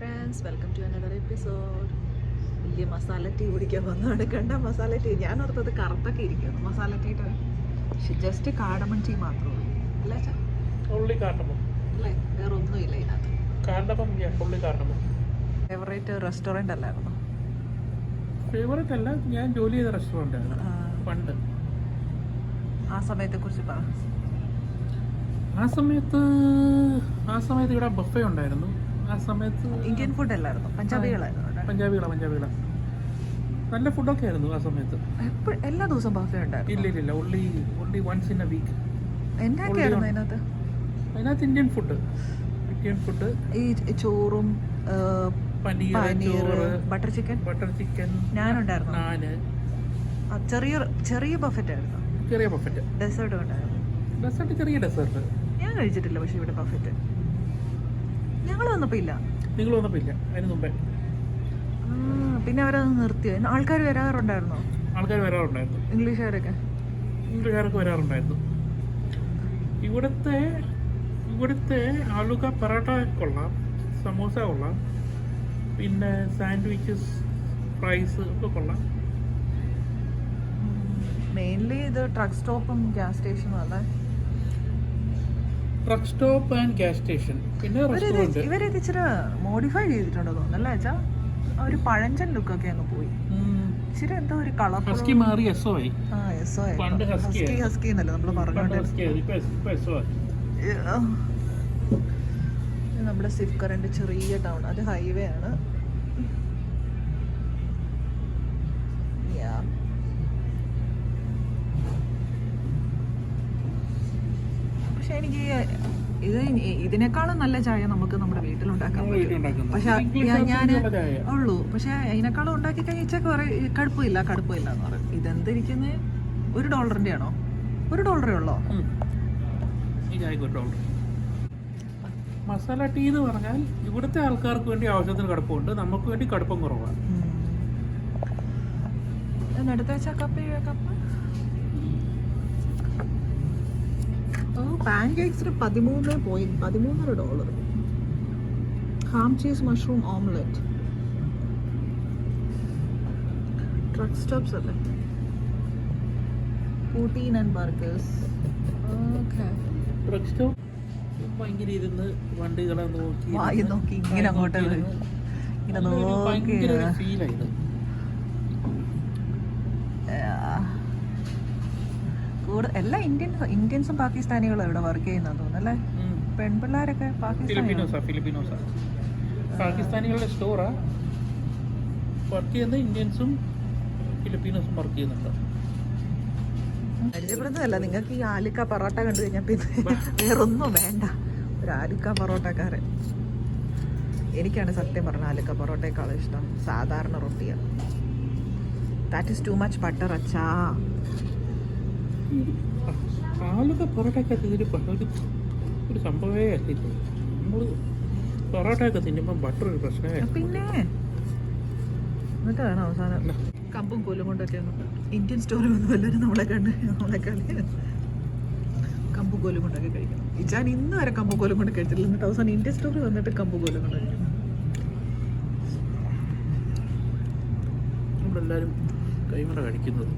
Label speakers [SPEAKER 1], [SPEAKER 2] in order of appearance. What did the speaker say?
[SPEAKER 1] Friends welcome to another episode വലിയ masala tea കുടിക്കാൻ വന്നതാണ്. കണ്ട മസാല ടീ ഞാൻ ഓർത്തത് കറുത്തൊക്കെ ഇരിക്കുന്നു. മസാല ടീയുടെ പക്ഷെ ജസ്റ്റ് കാടമൺ ടീ മാത്രമേ ഉള്ളൂ. അല്ലേ?
[SPEAKER 2] ഉള്ളി കാട്ടണം
[SPEAKER 1] അല്ലേ? വേറെ ഒന്നുമില്ല ഇതിനകത്ത്
[SPEAKER 2] കാണ്ടപ്പം ഉള്ളി കാട്ടണം
[SPEAKER 1] ഫേവറേറ്റ് റെസ്റ്റോറന്റ് അല്ലായിരുന്നു?
[SPEAKER 2] ഫേവറേറ്റ് അല്ല ഞാൻ ജോലി ചെയ്ത
[SPEAKER 1] റെസ്റ്റോറന്റ്
[SPEAKER 2] പണ്ട്.
[SPEAKER 1] ആ സമയത്തെ കുറിച്ച് പറ.
[SPEAKER 2] ആ സമയത്ത് ആ സമയത്ത് ഇവിടെ ബഫേ ഉണ്ടായിരുന്നു. ആ സമയത്ത്
[SPEAKER 1] ഇന്ത്യൻ ഫുഡ് അല്ലായിരുന്നു? പഞ്ചാബികളായിരുന്നു.
[SPEAKER 2] പഞ്ചാബികളാ. പഞ്ചാബികളാ നല്ല ഫുഡൊക്കെ ആയിരുന്നു ആ സമയത്ത്.
[SPEAKER 1] എല്ലാ ദിവസവും ബഫേ ഉണ്ടായിരുന്നു?
[SPEAKER 2] ഇല്ല ഇല്ല ഉള്ളി ഉള്ളി വൺസ് ഇൻ എ വീക്ക്
[SPEAKER 1] എന്നൊക്കെയായിരുന്നു അതിനകത്ത്?
[SPEAKER 2] അതിനകത്ത് ഇന്ത്യൻ ഫുഡ് ഇന്ത്യൻ ഫുഡ്
[SPEAKER 1] ഈ ചോറും
[SPEAKER 2] paneer
[SPEAKER 1] butter chicken?
[SPEAKER 2] Butter chicken
[SPEAKER 1] ഞാനുണ്ടായിരുന്നു?
[SPEAKER 2] Naan.
[SPEAKER 1] ചെറിയ ചെറിയ ബഫറ്റ് ആയിരുന്നു.
[SPEAKER 2] ചെറിയ ബഫറ്റ്
[SPEAKER 1] ഡെസേർട്ടും ഉണ്ടായിരുന്നു.
[SPEAKER 2] ഡെസേർട്ട് ചെറിയ ഡെസേർട്ട്
[SPEAKER 1] ഞാൻ കഴിച്ചിട്ടില്ല പക്ഷെ ഇവിടെ ബഫറ്റ് ഞങ്ങൾ വന്നപ്പോ ഇല്ല.
[SPEAKER 2] നിങ്ങൾ വന്നപ്പോൾ ഇല്ല. അതിന് മുമ്പേ.
[SPEAKER 1] പിന്നെ അവരത് നിർത്തിയോ ആൾക്കാർ വരാറുണ്ടായിരുന്നോ?
[SPEAKER 2] ആൾക്കാർ വരാറുണ്ടായിരുന്നു.
[SPEAKER 1] ഇംഗ്ലീഷുകാരൊക്കെ.
[SPEAKER 2] ഇംഗ്ലീഷുകാരൊക്കെ വരാറുണ്ടായിരുന്നു. ഇവിടുത്തെ ഇവിടുത്തെ ആലുക പൊറോട്ട കൊള്ളാം സമോസ കൊള്ളാം പിന്നെ സാൻഡ്വിച്ചസ് ഫ്രൈസ് ഒക്കെ കൊള്ളാം.
[SPEAKER 1] മെയിൻലി ഇത് ട്രക്ക് സ്റ്റോപ്പും ഗ്യാസ് സ്റ്റേഷനും അല്ലേ?
[SPEAKER 2] Truck stop and gas station പിന്നെ റെസ്റ്റോറന്റ്
[SPEAKER 1] ഇവരിത് ഇച്ചിരി മോഡിഫൈ ചെയ്തിട്ടുണ്ടോ തോന്നുന്നല്ലേ വെച്ചാ ഒരു പഴഞ്ചൻ ലുക്ക് ഒക്കെ അങ്ങ് പോയി. ഇച്ചിരി എന്തോ ഒരു കളർ
[SPEAKER 2] ഹസ്കി മാറി എസ് ആയി.
[SPEAKER 1] ആ എസ്
[SPEAKER 2] പണ്ട്
[SPEAKER 1] ഹസ്കി ഹസ്കി എന്നല്ലേ നമ്മൾ
[SPEAKER 2] ആയി.
[SPEAKER 1] നമ്മുടെ സിഫ്കറിന്റെ ചെറിയ ടൗൺ അത് ഹൈവേ ആണ്. Yeah. പക്ഷെ എനിക്ക് ഇത് ഇതിനേക്കാളും നല്ല ചായ നമുക്ക് നമ്മുടെ വീട്ടിലുണ്ടാക്കാൻ പറ്റും. പക്ഷെ ഞാൻ ഞാൻ
[SPEAKER 2] ഉള്ളൂ
[SPEAKER 1] പക്ഷെ അതിനേക്കാളും ഉണ്ടാക്കി കഴിച്ചാൽ കുറെ കടുപ്പില്ല കടുപ്പില്ല എന്ന് പറയും. ഇതെന്തിരിക്കുന്നത് ഒരു ഡോളറിന്റെ ആണോ? ഒരു ഡോളറേ ഉള്ളോ?
[SPEAKER 2] മസാല ടീ എന്ന് പറഞ്ഞാൽ ഇവിടുത്തെ ആൾക്കാർക്ക് വേണ്ടി ആവശ്യത്തിന് കടുപ്പമുണ്ട്. നമുക്ക് വേണ്ടി കടുപ്പം കുറവാണ്.
[SPEAKER 1] എടുത്ത് വെച്ചാൽ കപ്പ് കപ്പ്? ഓ പാൻ കേക്ക്സിന് പതിമൂന്ന് point പതിമൂന്നര dollar ham cheese mushroom omelette truck stops അല്ലേ? Poutine and burgers okay
[SPEAKER 2] truck stop ഭയങ്കര ഇരുന്ന് വണ്ടികളെ നോക്കി
[SPEAKER 1] നോക്കി ഇങ്ങനെ അങ്ങോട്ട് ഇങ്ങനെ നോക്കി
[SPEAKER 2] ഫീലായത്
[SPEAKER 1] കൂടുതൽ എല്ലാ ഇന്ത്യൻ ഇന്ത്യൻസും പാകിസ്ഥാനികളും ഇവിടെ വർക്ക് ചെയ്യുന്നത് തോന്നുന്നല്ലേ പെൺപിള്ളേരൊക്കെ പാകിസ്ഥാനി
[SPEAKER 2] ഫിലിപ്പിനോസാ ഫിലിപ്പിനോസാ. പാകിസ്ഥാനികളുടെ സ്റ്റോറാ വർക്ക് ചെയ്യുന്ന ഇന്ത്യൻസും ഫിലിപ്പീനോസും വർക്ക് ചെയ്യുന്നുണ്ട്.
[SPEAKER 1] പരിചയപ്പെടുന്നതല്ല നിങ്ങൾക്ക് ഈ ആലിക്ക പൊറോട്ട കണ്ടു കഴിഞ്ഞാൽ പിന്നെ വേറൊന്നും വേണ്ട. ഒരു ആലിക്ക പൊറോട്ടക്കാരൻ. എനിക്കാണ് സത്യം പറഞ്ഞ ആലിക്ക പൊറോട്ടയെക്കാളും ഇഷ്ടം. സാധാരണ റൊട്ടിയാണ് that is too much butter അച്ചാ
[SPEAKER 2] ആളുടെ പൊറോട്ടയൊക്കെ തിന്നിട്ട് ഒരു ഒരു സംഭവമേ അല്ല നമ്മൾ പൊറോട്ടയൊക്കെ തിന്നുമ്പോൾ ബട്ടർ ഒരു പ്രശ്നമേ
[SPEAKER 1] പിന്നെ? എന്നിട്ട് വേണം അവസാനം. കമ്പും കോലും കൊണ്ടൊക്കെ ഇന്ത്യൻ സ്റ്റോറി ഒന്നും എല്ലാവരും നമ്മളെ കണ്ട് നമ്മളെ കളി കമ്പും കോലും കൊണ്ടൊക്കെ കഴിക്കണം. ഞാൻ ഇന്ന് വരെ കമ്പും കോലും കൊണ്ട് കഴിച്ചിട്ടില്ല. എന്നിട്ട് അവസാനം ഇന്ത്യൻ സ്റ്റോറിൽ വന്നിട്ട് കമ്പും കോലും കൊണ്ട് കഴിക്കണം.
[SPEAKER 2] നമ്മളെല്ലാവരും കൈമറ കഴിക്കുന്നത്